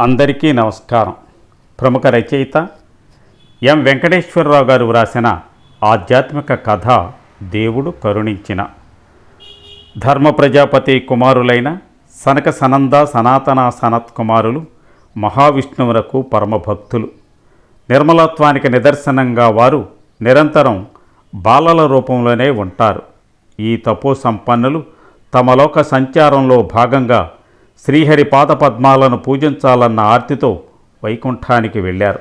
అందరికీ నమస్కారం. ప్రముఖ రచయిత ఎం. వెంకటేశ్వరరావు గారు వ్రాసిన ఆధ్యాత్మిక కథ దేవుడు కరుణించిన. ధర్మ ప్రజాపతి కుమారులైన సనక సనంద సనాతన సనత్ కుమారులు మహావిష్ణువులకు పరమభక్తులు. నిర్మలత్వానికి నిదర్శనంగా వారు నిరంతరం బాలల రూపంలోనే ఉంటారు. ఈ తపో సంపన్నులు తమ లోక సంచారంలో భాగంగా శ్రీహరి పాదపద్మాలను పూజించాలన్న ఆర్తితో వైకుంఠానికి వెళ్ళారు.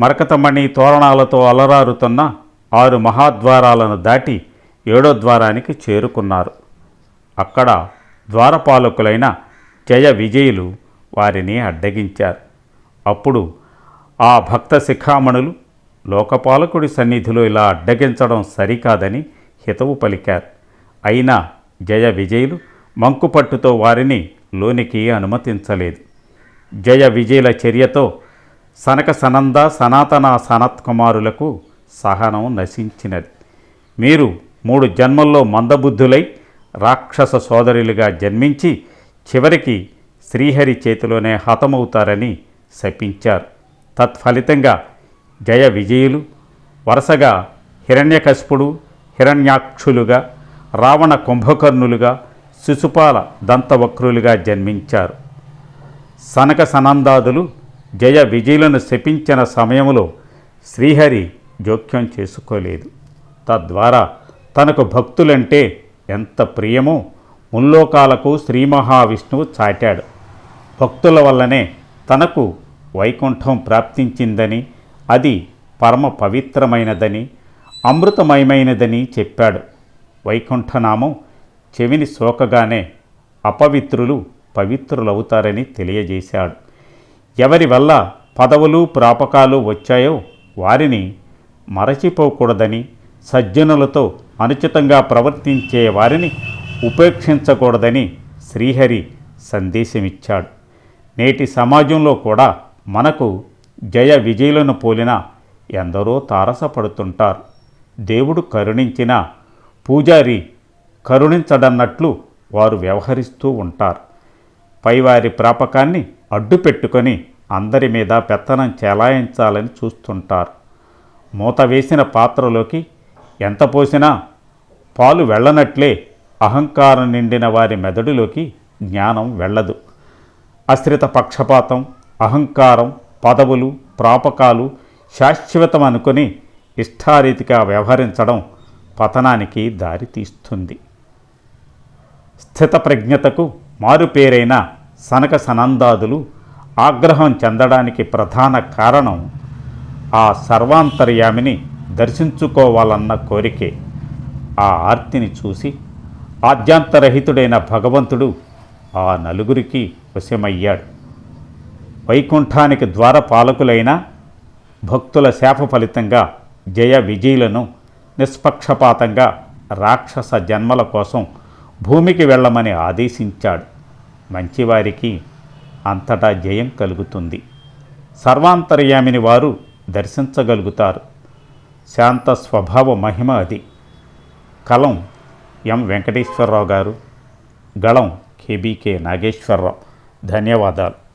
మరకతమణి తోరణాలతో అలరారుతున్న ఆరు మహాద్వారాలను దాటి ఏడో ద్వారానికి చేరుకున్నారు. అక్కడ ద్వారపాలకులైన జయ విజయులు వారిని అడ్డగించారు. అప్పుడు ఆ భక్త శిఖామణులు లోకపాలకుడి సన్నిధిలో ఇలా అడ్డగించడం సరికాదని హితవు పలికారు. అయినా జయ విజయులు మంకుపట్టుతో వారిని లోనికి అనుమతించలేదు. జయ విజయుల చర్యతో సనక సనంద సనాతన సనత్ కుమారులకు సహనం నశించినది. మీరు మూడు జన్మల్లో మందబుద్ధులై రాక్షస సోదరులుగా జన్మించి చివరికి శ్రీహరి చేతిలోనే హతమవుతారని శపించారు. తత్ఫలితంగా జయ విజయులు వరుసగా హిరణ్యకశిపుడు హిరణ్యాక్షులుగా రావణ కుంభకర్ణులుగా శిశుపాల దంతవక్రులుగా జన్మించారు. సనక సనందాదులు జయ విజయులను శపించిన సమయంలో శ్రీహరి జోక్యం చేసుకోలేదు. తద్వారా తనకు భక్తులంటే ఎంత ప్రియమో ముల్లోకాలకు శ్రీ మహావిష్ణువు చాటాడు. భక్తుల వల్లనే తనకు వైకుంఠం ప్రాప్తించిందని అది పరమ పవిత్రమైనదని అమృతమయమైనదని చెప్పాడు. వైకుంఠనామం చెవిని సోకగానే అపవిత్రులు పవిత్రులవుతారని తెలియజేశాడు. ఎవరి వల్ల పదవులు ప్రాపకాలు వచ్చాయో వారిని మరచిపోకూడదని సజ్జనులతో అనుచితంగా ప్రవర్తించే వారిని ఉపేక్షించకూడదని శ్రీహరి సందేశమిచ్చాడు. నేటి సమాజంలో కూడా మనకు జయ విజయులను పోలిన ఎందరో తారసపడుతుంటారు. దేవుడు కరుణించిన పూజారి కరుణించడన్నట్లు వారు వ్యవహరిస్తూ ఉంటారు. పైవారి ప్రాపకాన్ని అడ్డు పెట్టుకొని అందరి మీద పెత్తనం చెలాయించాలని చూస్తుంటారు. మూత వేసిన పాత్రలోకి ఎంత పోసినా పాలు వెళ్ళనట్లే అహంకారం నిండిన వారి మెదడులోకి జ్ఞానం వెళ్ళదు. అశ్రిత పక్షపాతం అహంకారం పదవులు ప్రాపకాలు శాశ్వతం అనుకుని ఇష్టారీతిగా వ్యవహరించడం పతనానికి దారితీస్తుంది. స్థితప్రజ్ఞతకు మారుపేరైన సనక సనందాదులు ఆగ్రహం చెందడానికి ప్రధాన కారణం ఆ సర్వాంతర్యామిని దర్శించుకోవాలన్న కోరికే. ఆ ఆర్తిని చూసి ఆద్యాంతరహితుడైన భగవంతుడు ఆ నలుగురికి వశమయ్యాడు. వైకుంఠానికి ద్వారపాలకులైన భక్తుల శాప ఫలితంగా జయ విజయులను నిష్పక్షపాతంగా రాక్షస జన్మల కోసం భూమికి వెళ్ళమని ఆదేశించాడు. మంచివారికి అంతటా జయం కలుగుతుంది. సర్వాంతర్యామిని వారు దర్శించగలుగుతారు. శాంత స్వభావ మహిమ అది. కలం ఎం వెంకటేశ్వరరావు గారు. గళం కేబీకే నాగేశ్వరరావు. ధన్యవాదాలు.